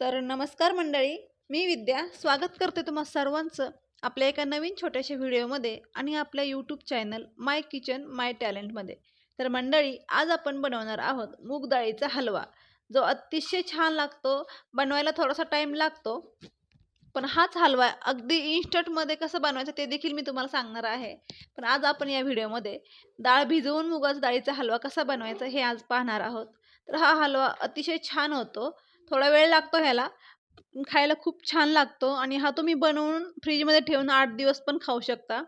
तर नमस्कार मंडळी मी विद्या. स्वागत करते तुम्हा सर्वांचं आपल्या एका नवीन छोट्याशा व्हिडिओमध्ये आणि आपल्या YouTube channel my kitchen my टॅलेंटमध्ये तर मंडळी आज आपण बनवणार आहोत मूग डाळीचा हलवा. जो अतिशय छान लागतो बनवायला थोडासा टाईम लागतो. पण हाच हलवा अगदी इन्स्टंटमध्ये कसं बनवायचं ते देखील मी तुम्हाला सांगणार आहे. पण आज आपण या व्हिडिओमध्ये डाळ भिजवून मुगाच डाळीचा हलवा कसा बनवायचा हे आज पाहणार आहोत. तर हा हलवा अतिशय छान होतो. थोडा वेळ लागतो ह्याला. खायला खूप छान लागतो आणि हा तुम्ही बनवून फ्रीजमध्ये ठेवून आठ दिवस पण खाऊ शकता.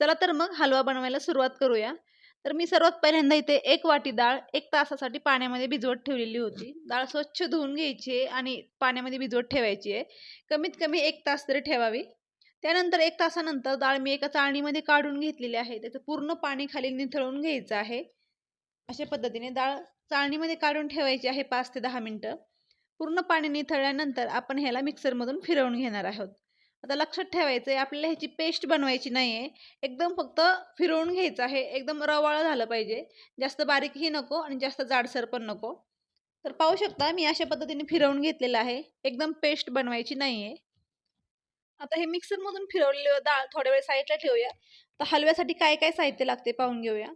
चला तर मग हलवा बनवायला सुरुवात करूया. तर मी सर्वात पहिल्यांदा इथे एक वाटी डाळ एक तासासाठी पाण्यामध्ये भिजवत ठेवलेली होती. डाळ स्वच्छ धुवून घ्यायची आहे आणि पाण्यामध्ये भिजवत ठेवायची आहे. कमीत कमी एक तास तरी ठेवावी. त्यानंतर एक तासानंतर डाळ मी एका चाळणीमध्ये काढून घेतलेली आहे. त्याचं पूर्ण पाणी खाली निथळून घ्यायचं आहे. अशा पद्धतीने डाळ चाळणीमध्ये काढून ठेवायची आहे पाच ते दहा मिनटं. पूर्ण पाणी निथळल्यानंतर आपण ह्याला मिक्सरमधून फिरवून घेणार आहोत. आता लक्षात ठेवायचं आहे आपल्याला ह्याची पेस्ट बनवायची नाही आहे एकदम फक्त फिरवून घ्यायचं आहे. एकदम रवाळं झालं पाहिजे. जास्त बारीकही नको आणि जास्त जाडसर पण नको. तर पाहू शकता मी अशा पद्धतीने फिरवून घेतलेलं आहे. एकदम पेस्ट बनवायची नाही आहे आता हे मिक्सरमधून फिरवलेली डाळ थोड्या वेळ साईडला ठेवूया. तर हलव्यासाठी काय काय साहित्य लागते पाहून घेऊया.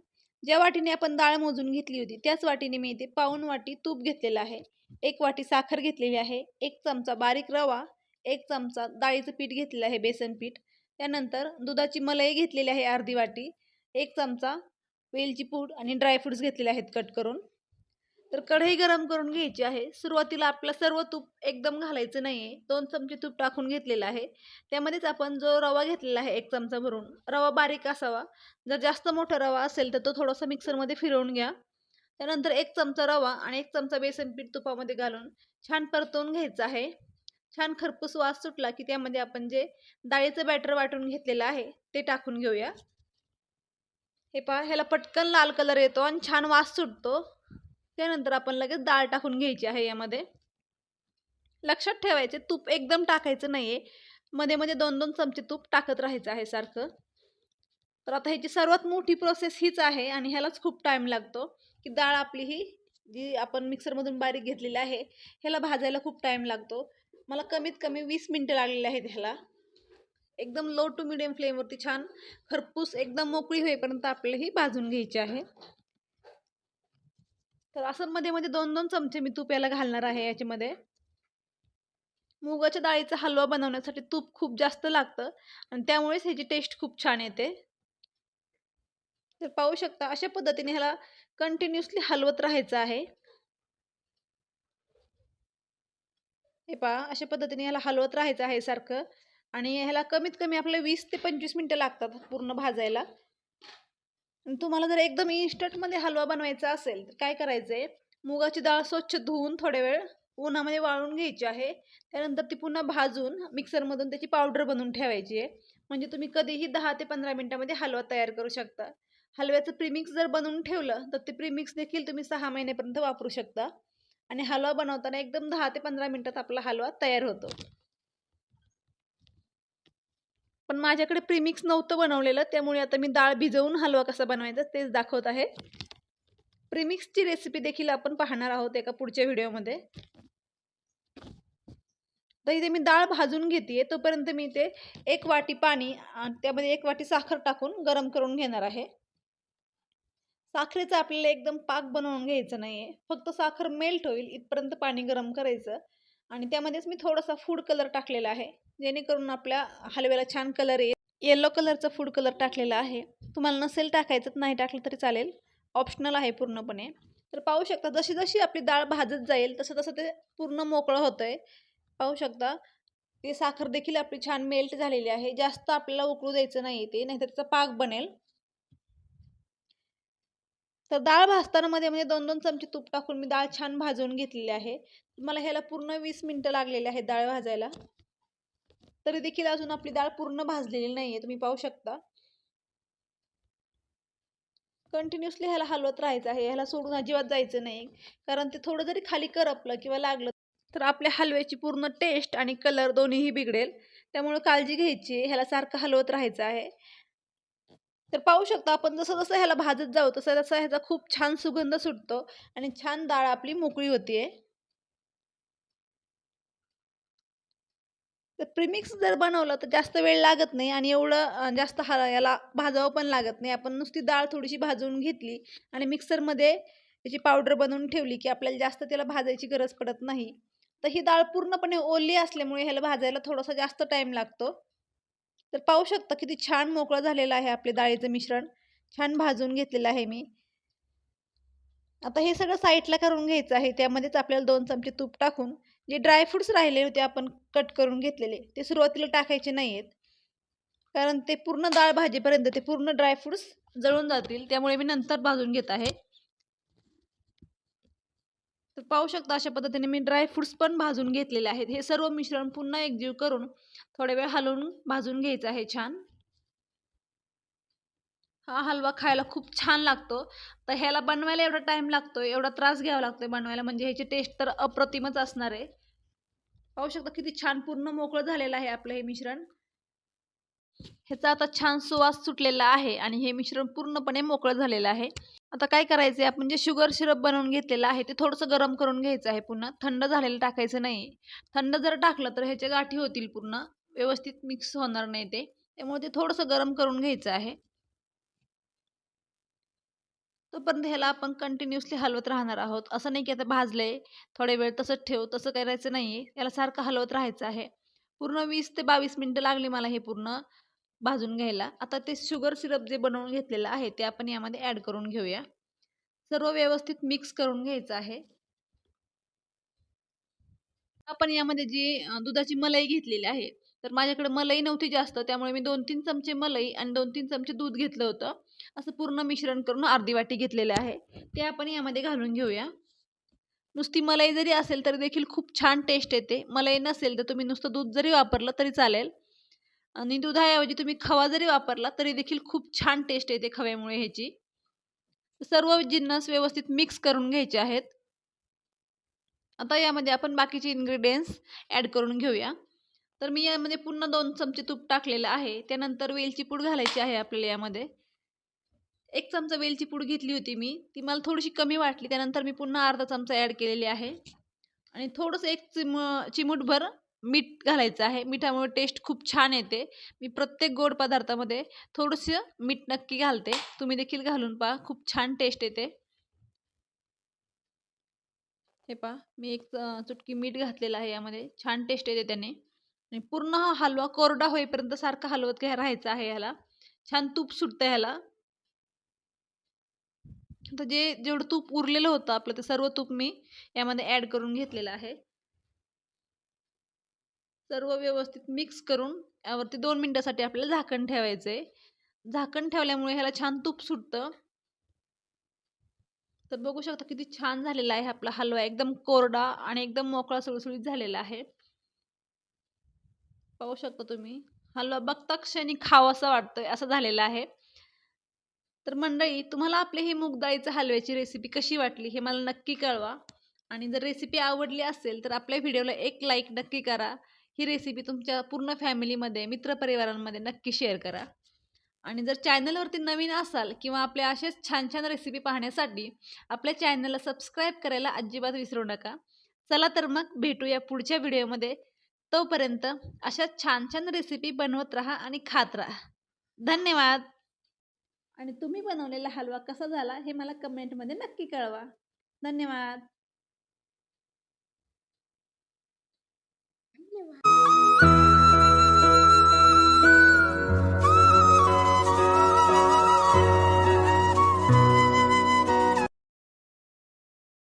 ज्या वाटीने आपण डाळ मोजून घेतली होती त्याच वाटीने मी इथे पाऊन वाटी तूप घेतलेलं आहे. एक वाटी साखर घेतलेली आहे एक चमचा बारीक रवा एक चमचा डाळीचं पीठ घेतलेलं आहे बेसन पीठ त्यानंतर दुधाची मलाई घेतलेली आहे अर्धी वाटी एक चमचा वेलची पूड आणि ड्रायफ्रूट्स घेतलेले आहेत कट करून. तर कढई गरम करून घ्यायची आहे. सुरुवातीला आपलं सर्व तूप एकदम घालायचं नाही आहे दोन चमचे तूप टाकून घेतलेलं आहे. त्यामध्येच आपण जो रवा घेतलेला आहे एक चमचा भरून रवा बारीक असावा. जर जास्त मोठा रवा असेल तर तो थोडासा मिक्सरमध्ये फिरवून घ्या. त्यानंतर एक चमचा रवा आणि एक चमचा बेसन पीठ तुपामध्ये घालून छान परतवून घ्यायचं आहे. छान खरपूस वास सुटला की त्यामध्ये आपण जे डाळीचं बॅटर वाटून घेतलेलं आहे ते टाकून घेऊया. हे पहा ह्याला पटकन लाल कलर येतो आणि छान वास सुटतो. त्यानंतर आपण लगेच डाळ टाकून घ्यायची आहे यामध्ये. लक्षात ठेवायचे तूप एकदम टाकायचं नाही आहे मध्ये मध्ये दोन दोन चमचे तूप टाकत राहायचं आहे सारखं. तर आता ह्याची सर्वात मोठी प्रोसेस हीच आहे आणि ह्यालाच खूप टाईम लागतो. की डाळ आपली ही जी आपण मिक्सरमधून बारीक घेतलेली आहे ह्याला भाजायला खूप टाईम लागतो. मला कमीत कमी वीस मिनटं लागलेली आहेत ह्याला. एकदम लो टू मिडियम फ्लेमवरती छान खरपूस एकदम मोकळी होईपर्यंत आपल्याला ही भाजून घ्यायची आहे. तर असं मध्ये मध्ये दोन दोन चमचे मी तूप याला घालणार आहे याच्यामध्ये. मुगाच्या डाळीचा हलवा बनवण्यासाठी तूप खूप जास्त लागतं आणि त्यामुळेच ह्याची टेस्ट खूप छान येते. तर पाहू शकता अशा पद्धतीने ह्याला कंटिन्युअसली हलवत राहायचं आहे. हे पहा अशा पद्धतीने ह्याला हलवत राहायचं आहे सारखं. आणि ह्याला कमीत कमी आपल्याला वीस ते पंचवीस मिनटं लागतात पूर्ण भाजायला. तुम्हाला जर एकदम इन्स्टंटमध्ये हलवा बनवायचा असेल तर काय करायचं आहे मुगाची डाळ स्वच्छ धुवून थोड्या वेळ उन्हामध्ये वाळून घ्यायची आहे. त्यानंतर ती पुन्हा भाजून मिक्सरमधून त्याची पावडर बनवून ठेवायची आहे. म्हणजे तुम्ही कधीही दहा ते पंधरा मिनटामध्ये हलवा तयार करू शकता. हलव्याचं प्रीमिक्स जर बनवून ठेवलं तर ते प्रीमिक्स देखील तुम्ही सहा महिन्यापर्यंत वापरू शकता. आणि हलवा बनवताना एकदम दहा ते पंधरा मिनटात आपला हलवा तयार होतो. पण माझ्याकडे प्रीमिक्स नव्हतं बनवलेलं त्यामुळे आता मी डाळ भिजवून हलवा कसा बनवायचा तेच दाखवत आहे. प्रीमिक्सची रेसिपी देखील आपण पाहणार आहोत एका पुढच्या व्हिडिओमध्ये. तर इथे मी डाळ भाजून घेते तोपर्यंत मी इथे एक वाटी पाणी त्यामध्ये एक वाटी साखर टाकून गरम करून घेणार आहे. साखरेचं आपल्याला एकदम पाक बनवून घ्यायचं नाही आहे फक्त साखर मेल्ट होईल इथपर्यंत पाणी गरम करायचं. आणि त्यामध्येच मी थोडासा फूड कलर टाकलेला आहे. जेणेकरून आपल्या हलव्याला छान कलर येईल. येल्लो कलरचा फूड कलर टाकलेला आहे. तुम्हाला नसेल टाकायचं नाही टाकलं तरी चालेल. ऑप्शनल आहे पूर्णपणे. तर पाहू शकता जशी जशी आपली डाळ भाजत जाईल तसं तसं ते पूर्ण मोकळं होतं आहे पाहू शकता ती साखर देखील आपली छान मेल्ट झालेली आहे. जास्त आपल्याला उकळू द्यायचं नाही ते नाहीतर त्याचा पाक बनेल. तर डाळ भाजताना म्हणजे दोन दोन चमचे तूप टाकून मी डाळ छान भाजून घेतलेली आहे. मला ह्याला पूर्ण वीस मिनटं लागलेली आहे डाळ भाजायला. तरी देखील अजून आपली डाळ पूर्ण भाजलेली नाही आहे तुम्ही पाहू शकता. कंटिन्युअसली ह्याला हलवत राहायचं आहे. ह्याला सोडून अजिबात जायचं नाही. कारण ते थोडं जरी खाली करपलं किंवा लागलं तर आपल्या हलव्याची पूर्ण टेस्ट आणि कलर दोन्हीही बिघडेल. त्यामुळे काळजी घ्यायची. ह्याला सारखं हलवत राहायचं आहे. तर पाहू शकता आपण जसं जसं ह्याला भाजत जाऊ तसं तसं ह्याचा खूप छान सुगंध सुटतो आणि छान डाळ आपली मोकळी होतीये. तर प्रीमिक्स जर बनवलं तर जास्त वेळ लागत नाही आणि एवढं जास्त हा याला भाजावं पण लागत नाही. आपण नुसती डाळ थोडीशी भाजून घेतली आणि मिक्सरमध्ये त्याची पावडर बनवून ठेवली की आपल्याला जास्त त्याला भाजायची गरज पडत नाही. तर ही डाळ पूर्णपणे ओली असल्यामुळे ह्याला भाजायला थोडासा जास्त टाईम लागतो. तर पाहू शकता किती छान मोकळं झालेलं आहे आपले डाळीचं मिश्रण. छान भाजून घेतलेलं आहे मी. आता हे सगळं साईडला करून घ्यायचं आहे. त्यामध्येच आपल्याला दोन चमचे तूप टाकून जे ड्रायफ्रूट्स राहिले होते आपण कट करून घेतलेले ते सुरुवातीला टाकायचे नाही आहेत कारण ते पूर्ण डाळ भाजीपर्यंत ते पूर्ण ड्रायफ्रूट्स जळून जातील. त्यामुळे मी नंतर भाजून घेत आहे. तर पाहू शकता अशा पद्धतीने मी ड्रायफ्रूट्स पण भाजून घेतलेले आहेत. हे सर्व मिश्रण पुन्हा एकजीव करून थोडा वेळ हलवून भाजून घ्यायचं आहे छान. हा हलवा खायला खूप छान लागतो. तर ह्याला बनवायला एवढा टाईम लागतो एवढा त्रास घ्यावा लागतो बनवायला. म्हणजे ह्याची टेस्ट तर अप्रतिमच असणार आहे. पाहू शकता किती छान पूर्ण मोकळं झालेलं आहे आपलं हे मिश्रण. ह्याचा आता छान सुवास सुटलेला आहे आणि हे मिश्रण पूर्णपणे मोकळं झालेलं आहे. आता काय करायचं आहे आपण जे शुगर सिरप बनवून घेतलेलं आहे ते थोडंसं गरम करून घ्यायचं आहे पुन्हा. थंड झालेलं टाकायचं नाही. थंड जर टाकलं तर ह्याच्या गाठी होतील पूर्ण. व्यवस्थित मिक्स होणार नाही ते. त्यामुळे ते थोडंसं गरम करून घ्यायचं आहे. तोपर्यंत ह्याला आपण कंटिन्युअसली हलवत राहणार आहोत. असं नाही की आता भाजले थोडे वेळ तसंच ठेव तसं करायचं नाही आहे याला सारखं हलवत राहायचं आहे. पूर्ण वीस ते बावीस मिनटं लागली मला हे पूर्ण. भाजून घ्यायला. आता ते शुगर सिरप जे बनवून घेतलेलं आहे ते आपण यामध्ये ॲड करून घेऊया. सर्व व्यवस्थित मिक्स करून घ्यायचं आहे. आपण यामध्ये जी दुधाची मलाई घेतलेली आहे तर माझ्याकडे मलाई नव्हती जास्त त्यामुळे मी दोन तीन चमचे मलाई आणि दोन तीन चमचे दूध घेतलं होतं. असं पूर्ण मिश्रण करून अर्धी वाटी घेतलेलं आहे. ते आपण यामध्ये घालून घेऊया. नुसती मलाई जरी असेल तरी देखील खूप छान टेस्ट येते. मलाई नसेल तर तुम्ही नुसतं दूध जरी वापरलं तरी चालेल. आणि दुधाऐवजी तुम्ही खवा जरी वापरला तरी देखील खूप छान टेस्ट येते खव्यामुळे ह्याची. सर्व जिन्नस व्यवस्थित मिक्स करून घ्यायचे आहेत. आता यामध्ये आपण बाकीचे इन्ग्रेडियंट्स ॲड करून घेऊया. तर मी यामध्ये पुन्हा दोन चमचे तूप टाकलेलं आहे. त्यानंतर वेलची पूड घालायची आहे आपल्याला यामध्ये. एक चमचा वेलची पूड घेतली होती मी. ती मला थोडीशी कमी वाटली. त्यानंतर मी पुन्हा अर्धा चमचा ॲड केलेली आहे. आणि थोडंसं एक चिम चिमूटभर मीठ घालायचं आहे. मिठामुळे टेस्ट खूप छान येते. मी प्रत्येक गोड पदार्थामध्ये थोडंसं मीठ नक्की घालते. तुम्ही देखील घालून पहा. खूप छान टेस्ट येते. हे पहा. मी एक चुटकी मीठ घातलेलं आहे यामध्ये. छान टेस्ट येते त्याने. आणि पूर्ण हा हलवा कोरडा होईपर्यंत सारखा हलवत घ्या राहायचा आहे ह्याला. छान तूप सुटतं ह्याला. तर जे जेवढं तूप उरलेलं होतं आपलं ते सर्व तूप मी यामध्ये ॲड करून घेतलेलं आहे. सर्व व्यवस्थित मिक्स करून यावरती दोन मिनटासाठी आपल्याला झाकण ठेवायचं आहे झाकण ठेवल्यामुळे ह्याला छान तूप सुटतं. तर बघू शकता किती छान झालेला आहे आपला हलवा. एकदम कोरडा आणि एकदम मोकळा सुळसुळीत झालेला आहे. पाहू शकता तुम्ही. हलवा बघता क्षणी खावासा वाटतोय असं झालेलं आहे. तर मंडळी तुम्हाला आपली ही मूगडाळीचं हलव्याची रेसिपी कशी वाटली हे मला नक्की कळवा. आणि जर रेसिपी आवडली असेल तर आपल्या व्हिडिओला एक लाईक नक्की करा. ही रेसिपी तुमच्या पूर्ण फॅमिलीमध्ये मित्रपरिवारांमध्ये नक्की शेअर करा. आणि जर चॅनलवरती नवीन असाल किंवा आपल्या असेच छान छान रेसिपी पाहण्यासाठी आपल्या चॅनलला सबस्क्राईब करायला अजिबात विसरू नका. चला तर मग भेटूया पुढच्या व्हिडिओमध्ये तोपर्यंत अशा छान छान रेसिपी बनवत राहा आणि खात राहा. धन्यवाद! आणि तुम्ही बनवलेला हलवा कसा झाला हे मला कमेंटमध्ये नक्की कळवा. धन्यवाद! は。